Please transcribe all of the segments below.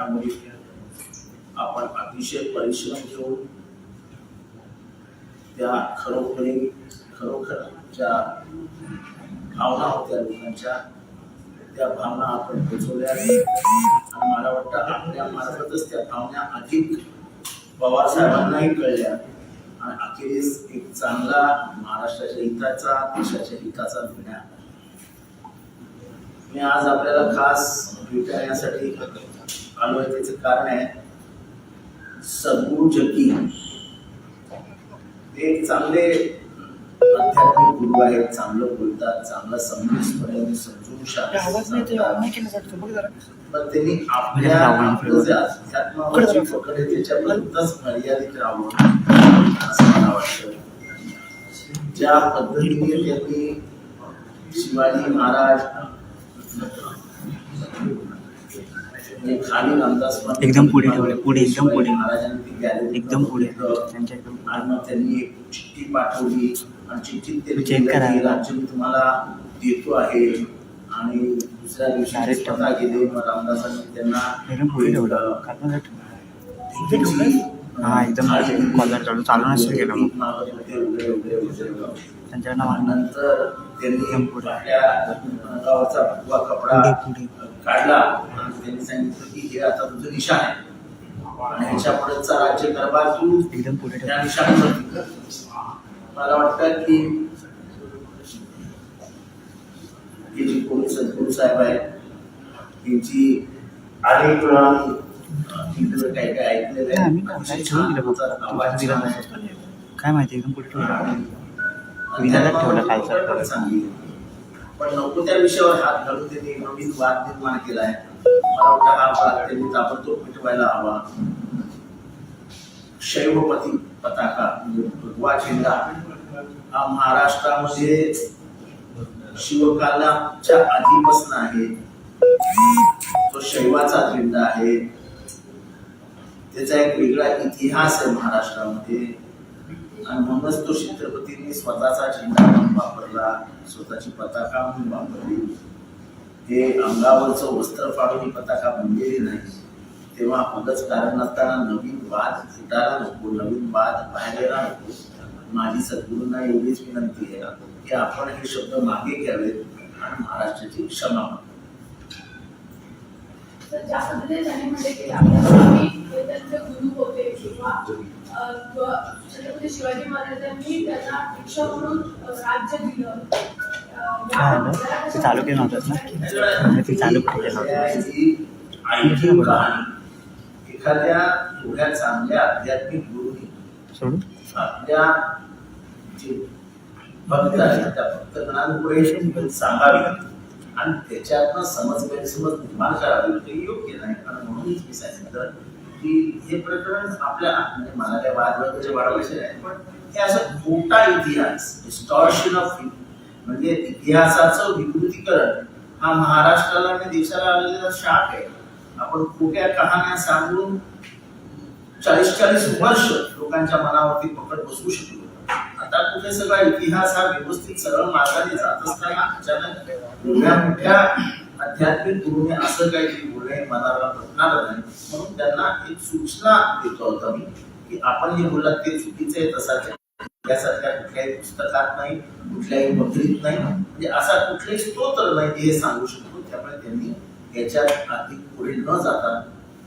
आपण अतिशय परिश्रम घेऊन त्या खरोखरी खरोखर ज्या भावना होत्या लोकांच्या त्या भावना आपण पोचवल्या. आणि मला वाटतं आपल्या मार्फतच त्या भावना अधिक पवारसाहेबांनाही कळल्या. आणि अखेरीस एक चांगला महाराष्ट्राच्या हिताचा देशाच्या हिताचा निर्णय मी आज आपल्याला खास भेटण्यासाठी आलोय त्याचं कारण आहे सद्गुरू जकी ते एक चांगले आध्यात्मिक गुरु आहेत चांगलं बोलतात चांगलं समजून जरा. पण त्यांनी आपल्या आपलं जे अध्यात्मावरची पकड आहे त्याच्यापर्यंतच मर्यादित राहावं असं मला वाटतं. ज्या पद्धतीने त्यांनी शिवाजी महाराज एकदम पुढे ठेवले, पुढे, एकदम पुढे. ती एकदम पुढे. त्यांच्या एकदम. आणि मग त्यांनी एक चिठ्ठी पाठवली आणि चिठ्ठीत त्यांनी चेक लिहिलं करा. की राज्य मी तुम्हाला देतो आहे आणि दुसऱ्या दिवशी स्वतः गेले मग रामदासांनी त्यांना एकदम पुढे ठेवलं हा, एकदम. कॉलर काढून चालू नसेल केलं मग. मागत होते, वगैरे, वगैरे, वगैरे, वगैरे. त्यांच्या आणि नावानं नंतर त्यांनी. आपल्या गावाचा भगवा कपडा पुढे, काढला त्यांनी सांगितलं की हे आता तुझं निशाण आहे आणि ह्याच्या पुढचा राज्य कारभार तू एकदम पुढे त्या निशाणावरती कर. मला वाटतं की हे जी कोणी सद्गुरू साहेब आहेत त्यांची अनेक वेळा काय काय ऐकलेलं आहे काय आहे. माहिती एकदम पुढे ठेवलं. उत्तर पण आहे. नको त्या विषयावर हात घालून त्यांनी नवीन वाद निर्माण केलाय मला वाटतं हा वाद त्यांनी ताबडतोब मिटवायला हवा. शैवपती पताका म्हणजे भगवा झेंडा हा महाराष्ट्रामध्ये शिवकालाच्या आधीपासून आहे. तो शैवाचा झेंडा आहे. त्याचा एक वेगळा इतिहास आहे महाराष्ट्रामध्ये. आणि म्हणूनच तो छत्रपतींनी स्वतःचा झेंडा म्हणून वापरला. स्वतःची पताका म्हणून वापरली. हे अंगावरचं वस्त्र फाडून ही पताका बनलेली नाही तेव्हा मगच कारण नसताना नवीन वाद फुटायला नको नवीन वाद बाहेर यायला नको. माझी सद्गुरूंना एवढीच विनंती आहे की आपण हे शब्द मागे घ्यावेत आणि महाराष्ट्राची क्षमा ज्या पद्धतीने त्यांनी म्हटले की आपल्या स्वामी त्यांचे गुरु होते किंवा छत्रपती शिवाजी महाराजांनी त्यांना भिक्षा म्हणून राज्य दिलं. काय झालं? ते चालू केलं नव्हतं ना? ते चालू केलं नव्हतं. ही कहाणी एखाद्या एवढ्या चांगल्या आध्यात्मिक गुरुनी सोडून? आपल्या जे भक्त आहेत त्या भक्तगणांपुढे सांगावी. आणि त्याच्यातनं समज गैरसमज निर्माण करावी हे योग्य नाही. म्हणूनच मी सांगितलं की हे प्रकरण आपल्या म्हणजे मला काय वाढवायचे नाही पण हे असं खोटा इतिहास डिस्टॉर्शन ऑफ म्हणजे इतिहासाचं विकृतीकरण हा महाराष्ट्राला आणि देशाला आलेला शाप आहे. आपण खोट्या कहाण्या सांगून चाळीस चाळीस वर्ष लोकांच्या मनावरती पकड बसवू शकलो. आता कुठे सगळा इतिहास हा व्यवस्थित सरळ मार्गाने जात असताना अचानक एवढ्या मोठ्या आध्यात्मिक गुरुने असं काहीतरी बोलणे मनाला पटणार नाही. म्हणून त्यांना एक सूचना देतो होता मी की आपण जे बोललात ते चुकीचे आहे तसाच यासारख्या कुठल्याही पुस्तकात नाही कुठल्याही बकरीत नाही. म्हणजे असा कुठलाही स्तोत्र नाही हे सांगू शकतो. त्यामुळे त्यांनी याच्यात अधिक पुढे न जाता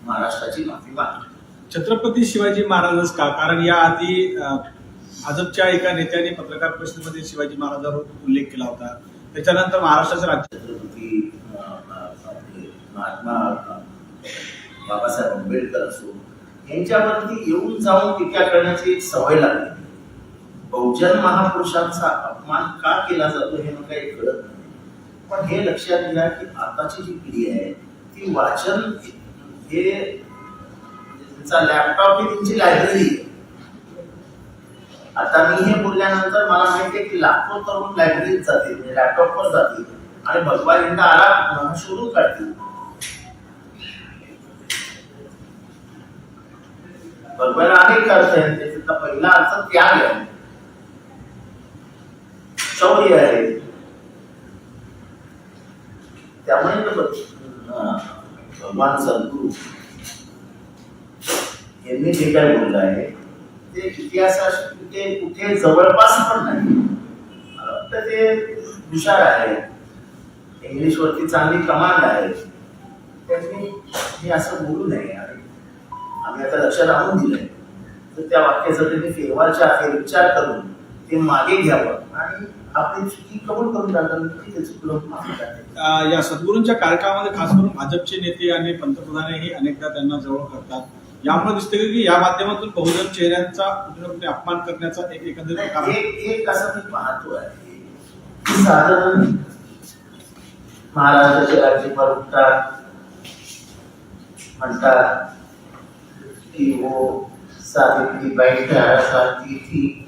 महाराष्ट्राची माफी मागली. छत्रपती शिवाजी महाराजच का? कारण या आधी भाजपच्या एका नेत्याने पत्रकार परिषदेमध्ये शिवाजी महाराजांवर उल्लेख केला होता. त्याच्यानंतर महाराष्ट्राचे राज्य छत्रपती महात्मा बाबासाहेब आंबेडकर असो यांच्यावरती येऊन जाऊन टीका करण्याची एक सवय लागली. बहुजन महापुरुषांचा अपमान का केला जातो हे मला काही कळत नाही. पण हे लक्षात घ्या की आताची जी पिढी आहे ती वाचन हे त्यांचा लॅपटॉप ही त्यांची लायब्ररी आहे. आता मी हे बोलल्यानंतर मला माहिती आहे की लाखो तरुण लायब्ररीत जातील म्हणजे लॅपटॉपवर जातील आणि भगवा झेंडा आला म्हणून शोधून काढतील भगवान अनेक अर्थ आहेत त्याचा पहिला अर्थ त्याग आहे. शौर्य आहे. त्यामुळे भगवान सद्गुरु यांनी जे काय बोललं आहे ते इतिहासात कुठे कुठे जवळपास पण नाही. मला वाटतं ते हुशार आहे. इंग्लिश वरती चांगली कमांड आहे. त्यांनी मी असं बोलू नये. आम्ही आता लक्षात आणून दिलंय. तर त्या वाक्याचा त्यांनी फेरवारच्या फेरविचार करून ते मागे घ्यावं. आणि आपली चुकी कबूल करून. अं, या सद्गुरूंच्या कार्यक्रमामध्ये खास करून भाजपचे नेते आणि पंतप्रधानही अनेकदा त्यांना जवळ करतात यामुळे दिसते की या माध्यमातून बहुजन चेहऱ्यांचा कुठे अपमान करण्याचा एक एकंदरीत एक असं मी पाहतो आहे साधारण महाराष्ट्राचे राज्यपाल उठतात म्हणतात कि वो सावित्रीबाई ग्यारह साल की थी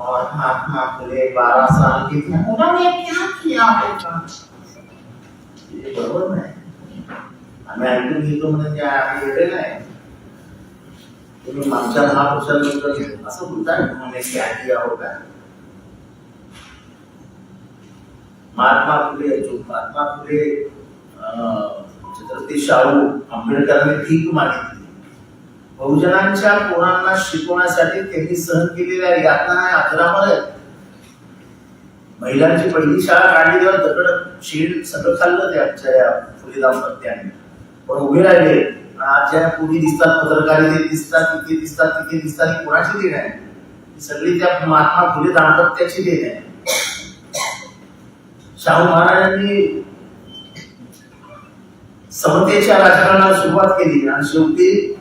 और महात्मा फुले बारह साल के थे उन्होंने क्या किया होगा हे। बरोबर नाही ऐकून घेतो म्हणजे आम्ही वेगळे नाही तुम्ही मागच्या महापुरुषांबद्दल असं बोलताय उन्होंने क्या किया होगा? महात्मा फुले जो महात्मा फुले छत्रपती शाहू आंबेडकरांनी भीक मागितली बहुजनांच्या पोरांना शिकवण्यासाठी त्यांनी सहन केलेल्या यातना आहे अजरामर आहेत महिलांची पहिली शाळा काढली तेव्हा दगड शेड सगळं खाल्लं ते आमच्या या फुले दाम्पत्याने पण उभे राहिले. आजच्या आज ज्या पुढे दिसतात पत्रकारिते दिसतात तिथे दिसतात तिथे दिसतात ही कोणाची देण आहे? सगळी त्या महात्मा फुले दाम्पत्याची देण आहे. शाहू महाराजांनी समतेच्या राजकारणाला सुरुवात केली आणि शेवटी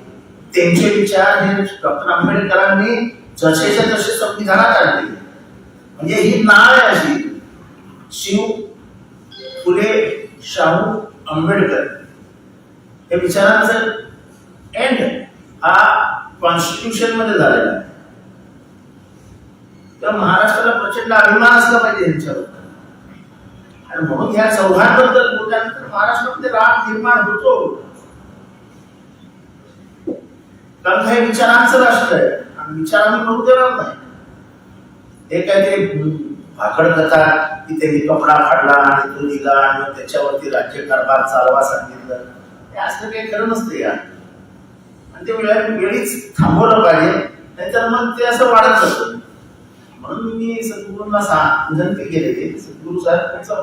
त्यांचे विचार हे डॉक्टर आंबेडकरांनी जसेच्या तसे संविधानात आणले. म्हणजे ही नाळ आहे अशी. शिव फुले शाहू आंबेडकर. या विचारांचं एंड हा कॉन्स्टिट्यूशनमध्ये झालेला. आहे तर महाराष्ट्राला प्रचंड अभिमान असला पाहिजे यांच्यावर. आणि म्हणून ह्या चौघांबद्दल बोलल्यानंतर महाराष्ट्रामध्ये राग निर्माण होतो. कारण हे विचारांचं राष्ट्र आहे. आणि विचार आम्ही करू देणार नाही. हे काहीतरी ते भाकड कथा की त्यांनी कपडा फाडला आणि तो दिला आणि त्याच्यावरती राज्य कारभार चालवा सांगितलं. हे असलं काही खरं नसतं या आणि ते वेळा वेळीच थांबवलं पाहिजे. नाहीतर मग ते असं वाढत जातं. म्हणून मी सद्गुरूंना सा- विनंती केलेली सद्गुरू साहेब तुमचा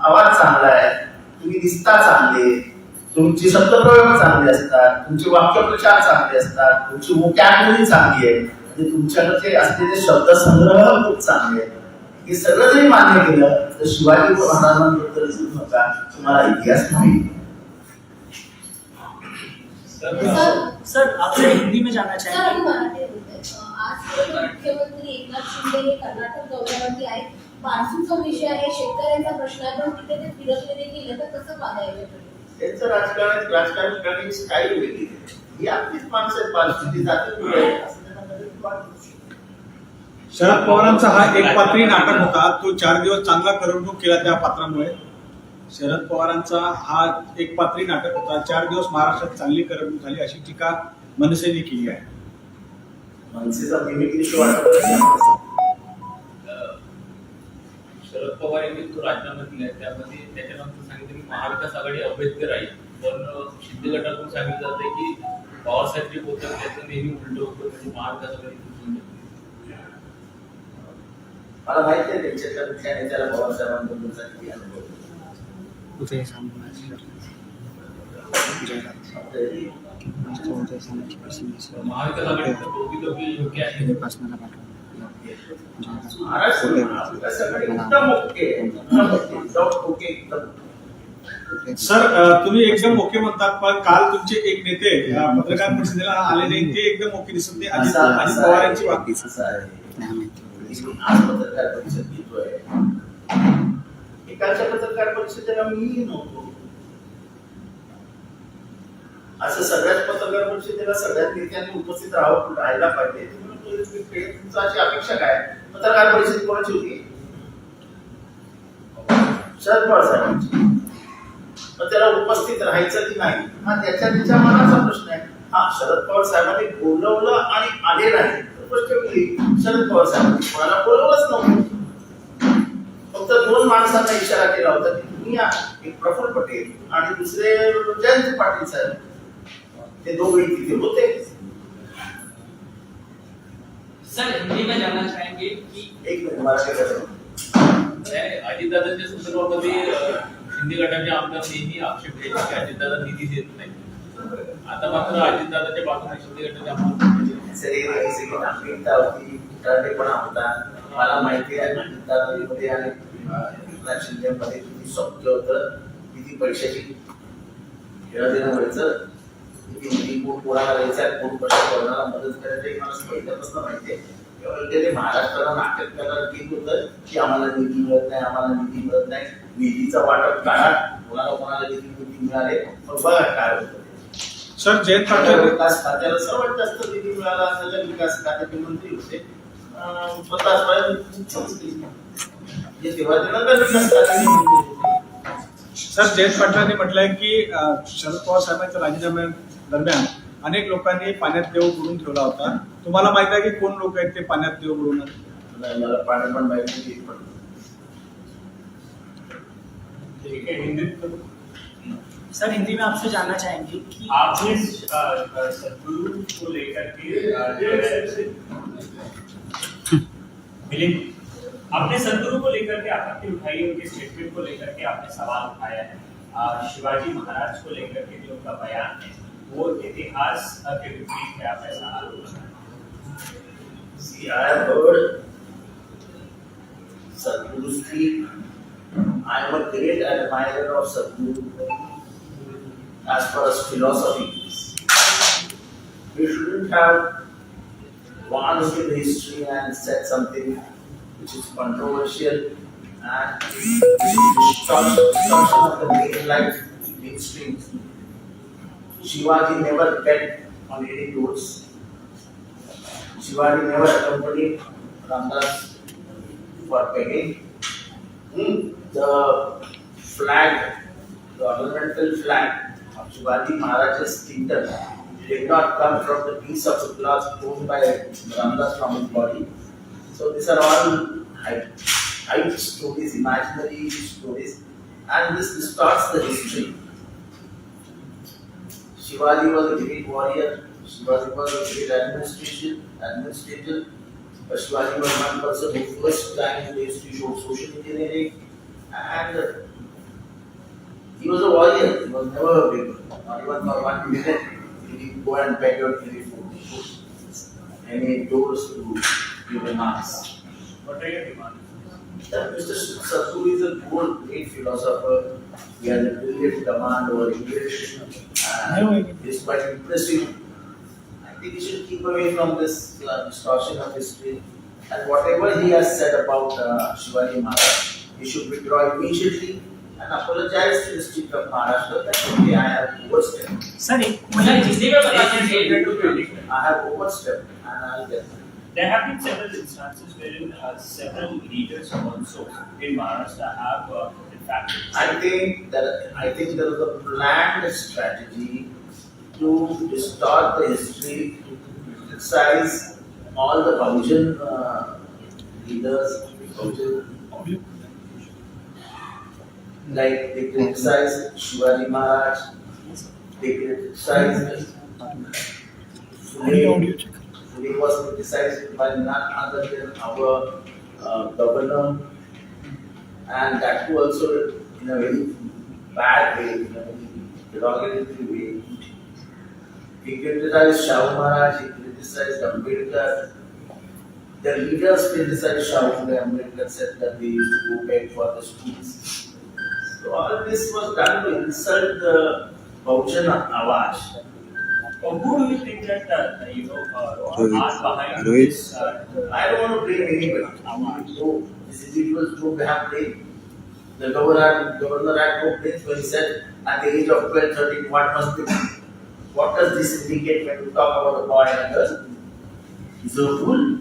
आवाज चांगला आहे. तुम्ही दिसता चांगले तुमची शब्दप्रयोग चांगले असतात तुमचे वाक्यप्रचार चांगले असतात तुमची वोकॅबुलरी चांगली आहे. म्हणजे तुमच्याकडे असलेले शब्दसंग्रह खूप चांगले आहेत. हे सगळं जरी मान्य केलं तर शिवाजी महाराजांबद्दल नका तुम्हाला इतिहास माहिती सर सर आपसे हिंदी में जाना आज मुख्यमंत्री एकनाथ शिंदे हे कर्नाटक दौऱ्यावरती आहेत. मान्सूनचा विषय आहे शेतकऱ्यांचा प्रश्न आहे पण तिथे ते गेलं तर कसं पाहायला त्यांचं राजकारण राजकारण करण्याची स्टाईल वेगळी. ही आपलीच माणसं आहेत पालखी जाते पुढे असं त्यांना कधीच वाटत नाही. शरद पवारांचा हा एक पात्री नाटक होता. तो चार दिवस चांगला करमणूक केला त्या पात्रामुळे. शरद पवारांचा हा एक पात्री नाटक होता. चार दिवस महाराष्ट्रात चांगली करमणूक झाली अशी टीका मनसेने केली आहे. मनसेचा शो शरद पवार यांनी तो राजीनामा दिलाय. त्यामध्ये त्याच्यानंतर सांगितलं की महाविकास आघाडी अवैध राहील पण शिंदे गटाकडून सांगितलं जातंय की पवार साहेब जे बोलतात त्याचं नेहमी उलट होतं म्हणजे महाविकास आघाडी जाते. मला माहिती आहे त्यांच्यातल्या कुठल्या नेत्याला पवार साहेबांबद्दलचा किती अनुभव. आहे. उदय सामंत. जयराज तरी उदय सामंत महाविकास आघाडीचं बहुविध योग्य आहे. पासनाला सर तुम्ही एकदम ओके म्हणतात पण काल तुमचे एक नेते पत्रकार परिषदेला आले नाही ते एकदम ओके दिसत नाही. अजित अजित पवार आहे. यांची मी आज पत्रकार परिषद घेतोय. एकाच्या पत्रकार परिषदेला मी नव्हतो. असं सगळ्याच पत्रकार परिषदेला सगळ्याच नेत्यांनी उपस्थित राहावं राहायला पाहिजे. तुमचा अशी अपेक्षा काय? पत्रकार परिषद कोणाची होती? शरद पवार साहेबांची. मग त्याला उपस्थित राहायचं की नाही? हा त्याच्या त्याच्या मनाचा प्रश्न आहे. हा शरद पवार साहेबांनी बोलवलं आणि आले नाही. गोष्ट वेगळी म्हणजे, शरद पवार साहेबांनी कोणाला बोलवलंच नव्हतं? फक्त दोन माणसांना इशारा केला होता की तुम्ही या. एक प्रफुल्ल पटेल आणि दुसरे जयंत पाटील साहेब. ते दोघे तिथे होते. सर हिंदी में जानना चाहेंगे कि एक मिनिट करेल अजितदादांच्या संदर्भामध्ये शिंदे गटाचे आमदार नेहमी आक्षेप घ्यायचे की अजितदादा निधी देत नाही आता मात्र अजितदादाच्या बाजूने शिंदे गटाचे आमदार सरी सगळी नागरिकता होती कुठाळेपणा होता मला माहिती आहे अजितदादांमध्ये आणि एकनाथ शिंदेमध्ये किती सौख्य होतं किती पैशाची घेणं देणं व्हायचं किती निधी कोण कोणाला द्यायचा कोण कशा कोणाला मदत करायची हे मला पहिल्यापासून माहिती आहे केवळ ते महाराष्ट्राला नाटक करायला ठीक होतं की आम्हाला निधी मिळत नाही आम्हाला निधी मिळत नाही निधीचा वाटप काढा कोणाला कोणाला किती निधी मिळाले मग बघा काय होतं ते. सर जयंत पाटील विकास खात्याला सर्वात जास्त निधी मिळाला असलेल्या विकास खात्याचे मंत्री होते अं, स्वतः स्वयं मुख्यमंत्री. जे तेव्हा ते नगर विकास खात्याचे मंत्री होते. सर जयंत पाटलांनी म्हटलंय की शरद पवार साहेबांच्या राजीनाम्या दरम्यान अनेक लोकांनी पाण्यात देव बुडून ठेवला होता. तुम्हाला माहित आहे की कोण लोक आहेत ते पाण्यात देव बुडून? मला पाणी पण माहिती ठीक है हिंदी सर हिंदी में आपसे जानना चाहेंगे कि आपने सदगुरु को लेकर के मिलिंद आपने सदगुरु को लेकर के आपत्ति उठाई उनके स्टेटमेंट को लेकर के आपने सवाल उठाया है। शिवाजी महाराज को लेकर के जो उनका बयान है वो इतिहास अ, के विपरीत है आप ऐसा आरोप लगा रहे हैं। See, I have heard Sadhguru speak. I am a great admirer of Sadhguru as far as philosophy is. We shouldn't have gone into the history and said something which is controversial and distortion distortion of the main life mainstream. Shivaji never bet on any roads. Shivaji never accompanied Ramdas for begging. Hmm, The flag, the ornamental flag of Shivaji Maharaj's kingdom did not come from the piece of the cloth torn by Ramdas from his body. So these are all hype stories, imaginary stories, and this distorts the history. Shivaji was a great warrior. Shivaji was a great administration, administrator. But Shivaji was one person who first time used to show social engineering, and uh, he was a warrior. He was never a beggar. Not even for one minute did he go and beg or any food, any doors to give him. What are your demands? That Mr. Sadhguru is a good, great philosopher. He has a brilliant command over English. I know it is quite impressive. I think we should keep away from this uh, distortion of history and whatever he has said about uh, Shivaji Maharaj, he should withdraw immediately and apologize to the state of Maharashtra That's okay, I have overstepped. Sir, I have overstepped and I'll get there. There have been several instances wherein uh, several leaders also in Maharashtra have uh, I think that I think there was a planned strategy to distort the history, to criticize all the Bahujan uh, leaders, Bahujan, like they criticized Shivaji Maharaj, they criticized Phule. Phule was criticized by none other than our uh, governor and that too also in a very bad way, in a very derogatory way. He criticized Shah Maharaj, he criticized Ambedkar. The leaders criticized Shah Ambedkar said that they used to go beg for the schools. So all this was done to insult the Bahujan Awaj. Or who do you think that, uh, you know, uh, are behind Rohit. this? Uh, I don't want to blame anybody. So these individuals don't have blame. The governor, governor had no place when he said at the age of 12, 13, what must be. What does this indicate when you talk about a boy and girl? He's a fool.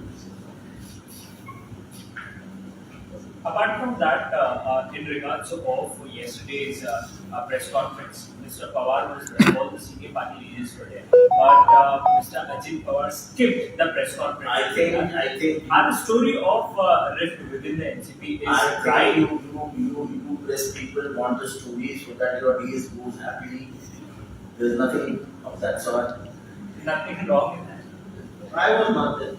Apart from that, uh, uh, in regards of yesterday's uh, uh, press conference, Mr. Pawar was all the senior party leaders were there, but uh, Mr. Ajit Pawar skipped the press conference. I think, I think, And the story of uh, rift within the NCP is I you, you, you, you press people want the story so that your days goes happily. There's nothing of that sort. Nothing wrong in that. I was not there.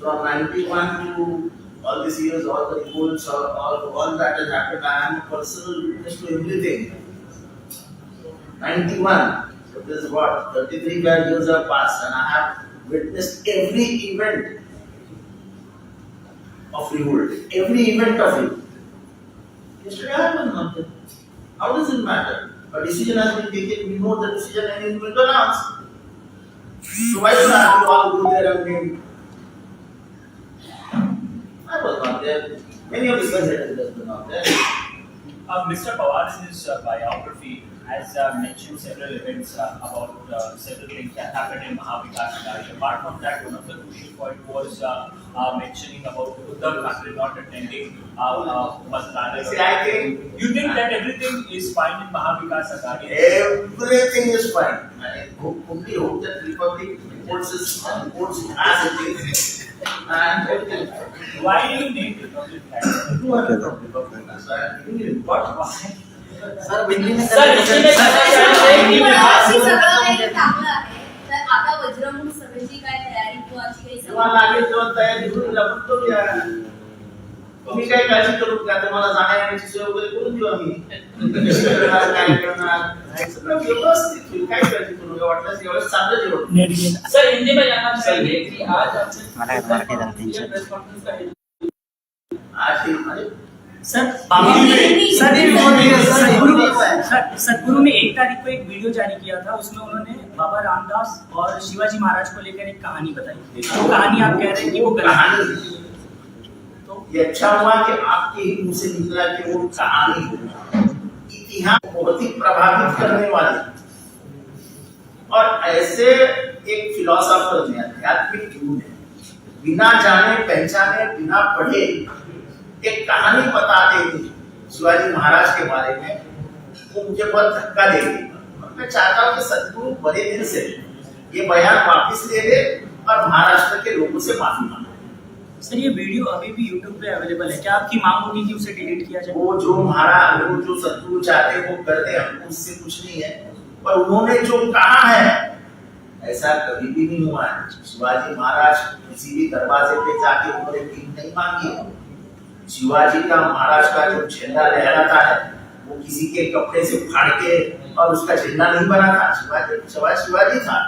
from 91 to all these years, all the revolts, all, all, all that has happened, I am a personal witness to everything. 91, so this is what, 33 bad years have passed, and I have witnessed every event of revolt, every event of revolt. Yesterday was nothing. How does it matter? A decision has been taken, we know the decision and it will be announced. So why should I have to all go there and name? I was not there. Many of the senators were not there. Uh, Mr. Pawar's uh, biography has uh, mentioned several events uh, about uh, several things that happened in Mahavikas Aghadi. Apart from that, one of the crucial point was uh, uh, mentioning about Uddhav Thackeray not attending uh, uh, Matadana. See, I think You think that everything is fine in Mahavikas Aghadi? everything is fine. I hope, only hope that Republic reports its reports as it is. And everything. Why do you need Republic Act? Who are the Republic? So I am giving you what? Why? Sir बिल्ली sir, इसी में आणि sir, मगाशी सगळं काही चांगलं आहे तर आता वज्रमूळ सभेची काय तयारी किंवा अशी काही जेव्हा सभा लागेल तेव्हा तयारी करून लागून करूया तुम्ही काय काळजी करू का तुम्हाला जाण्या येण्याची सोय वगैरे करून देऊ आम्ही. काय करणार? सगळं व्यवस्थित होईल काय काळजी करू नका वाटल्यास एवढं चांगलं जेवण. सर हिंदी में कि आज मला हैं, आज सर सर सदगुरु ने एक तारीख को एक वीडियो जारी किया था उसमें उन्होंने बाबा रामदास और शिवाजी महाराज को लेकर एक कहानी बताई वो कहानी आप कह रहे हैं कि वो कहानी। ये अच्छा हुआ कि आपके ही मुँह से निकला कि वो कहानी इतिहास बहुत ही प्रभावित करने वाली और ऐसे एक फिलोसोफर ने, आध्यात्मिक गुरु ने, बिना जाने, पहचाने, बिना पढ़े, एक कहानी बता देगी शिवाजी महाराज के बारे में। वो मुझे बहुत धक्का देगी और मैं चाहता हूँ कि सदगुरु बड़े दिन से ये बयान वापस ले ले और महाराष्ट्र के लोगों से माफ़ी मांगे। सर, ये वीडियो अभी भी यूट्यूब पे अवेलेबल है। क्या आपकी मांग होगी कि उसे डिलीट किया जाए? वो जो महाराज वो जो सदगुरु चाहते वो करते हैं हमको उससे कुछ नहीं है। पर उन्होंने जो कहा है, ऐसा कभी भी नहीं हुआ है। शिवाजी महाराज किसी भी दरवाजे पे जाके उन्होंने भीख नहीं मांगी। शिवाजी का महाराज का जो झंडा लहराता है, वो किसी के कपड़े से फाड़ के और उसका झंडा नहीं बना था। शिवाजी शिवाजी शिवाजी था।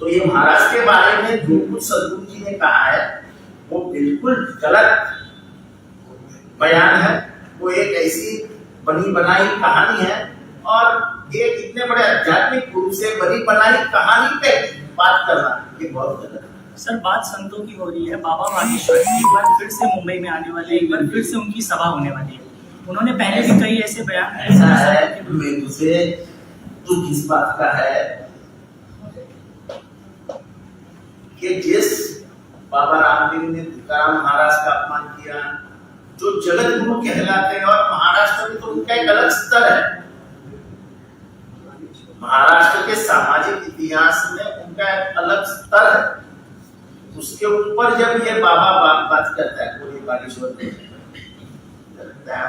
तो ये महाराज के बारे में जो कुछ सदगुरु जी ने कहा है बिल्कुल गलत बयान है। वो एक ऐसी बनी बनाई कहानी है और एक इतने बड़े आध्यात्मिक गुरु से बनी बनाई कहानी पे बात करना ये बहुत गलत है। सर बात संतों की हो रही है। बाबा बागेश्वर एक बार फिर से मुंबई में आने वाले एक बार फिर से उनकी सभा होने वाली है। उन्होंने पहले भी कई ऐसे बयान ऐसा है मैं तुझे तू किस बात का है कि जिस बाबा रामदेव ने तुकाराम महाराज का अपमान किया। जो जगत गुरु कहलाते हैं और महाराष्ट्र में तो उनका एक अलग स्तर है। महाराष्ट्र के सामाजिक इतिहास में उनका एक अलग स्तर है। उसके ऊपर जब ये बाबा बात बात करता है, कोई बागेश्वर में करता है,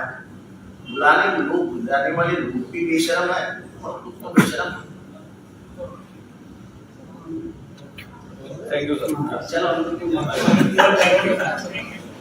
बुलाने लोग, बुलाने वाले लोग भी बेशरम है और खुद को बेशरम థ్యాంక్ యూ సార్